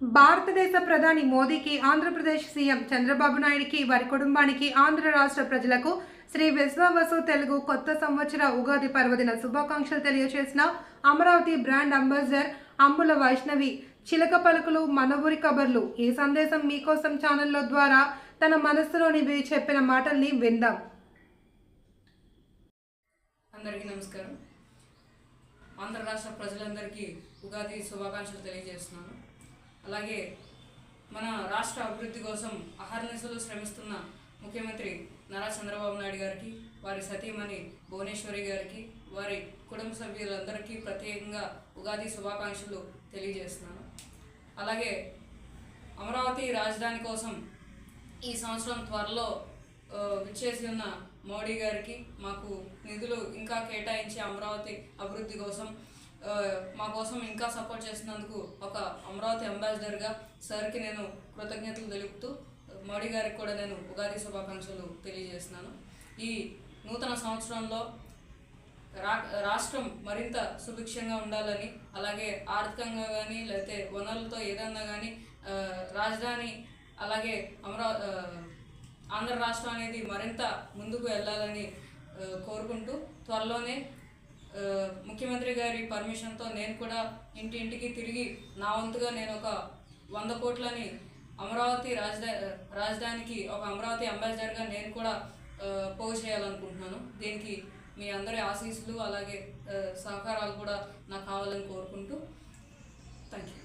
భారతదేశ ప్రధాని మోదీకి ఆంధ్రప్రదేశ్ సీఎం చంద్రబాబు నాయుడికి వారి కుటుంబానికి ఆంధ్ర రాష్ట్ర ప్రజలకు శ్రీ విశ్వవసు తెలుగు కొత్త సంవత్సర ఉగాది పర్వదిన శుభాకాంక్షలు తెలియజేసిన అమరావతి బ్రాండ్ అంబాసిడర్ అంబుల వైష్ణవి. చిలక పలుకులు మనవురి కబర్లు ఈ సందేశం మీకోసం ఛానల్లో ద్వారా తన మనస్సులోనివి చెప్పిన మాటల్ని విందాం. అందరికీ నమస్కారం. ఆంధ్ర రాష్ట్ర ప్రజలందరికీ ఉగాది శుభాకాంక్షలు తెలియజేస్తున్నాను. అలాగే మన రాష్ట్ర అభివృద్ధి కోసం అహర్నిశలు శ్రమిస్తున్న ముఖ్యమంత్రి నారా చంద్రబాబు నాయుడు గారికి వారి సతీమణి భువనేశ్వరి గారికి వారి కుటుంబ సభ్యులందరికీ ప్రత్యేకంగా ఉగాది శుభాకాంక్షలు తెలియజేస్తున్నాను. అలాగే అమరావతి రాజధాని కోసం ఈ సంవత్సరం త్వరలో విచ్చేసి ఉన్న మోడీ గారికి మాకు నిధులు ఇంకా కేటాయించి అమరావతి అభివృద్ధి కోసం మా కోసం ఇంకా సపోర్ట్ చేసినందుకు ఒక అమరావతి అంబాసిడర్గా సార్కి నేను కృతజ్ఞతలు తెలుపుతూ మోడీ గారికి కూడా నేను ఉగాది శుభాకాంక్షలు తెలియజేస్తున్నాను. ఈ నూతన సంవత్సరంలో రా రాష్ట్రం మరింత సుభిక్షంగా ఉండాలని అలాగే ఆర్థికంగా కానీ లేకపోతే వనరులతో ఏదన్నా కానీ రాజధాని అలాగే అమరా ఆంధ్ర రాష్ట్రం అనేది మరింత ముందుకు వెళ్ళాలని కోరుకుంటూ త్వరలోనే ముఖ్యమంత్రి గారి పర్మిషన్తో నేను కూడా ఇంటి ఇంటికి తిరిగి నా వంతుగా నేను ఒక వంద కోట్లని అమరావతి రాజధా రాజధానికి ఒక అమరావతి అంబాసిడర్గా నేను కూడా పోగు చేయాలనుకుంటున్నాను. దీనికి మీ అందరి ఆశీస్సులు అలాగే సహకారాలు కూడా నాకు కావాలని కోరుకుంటూ థ్యాంక్ యూ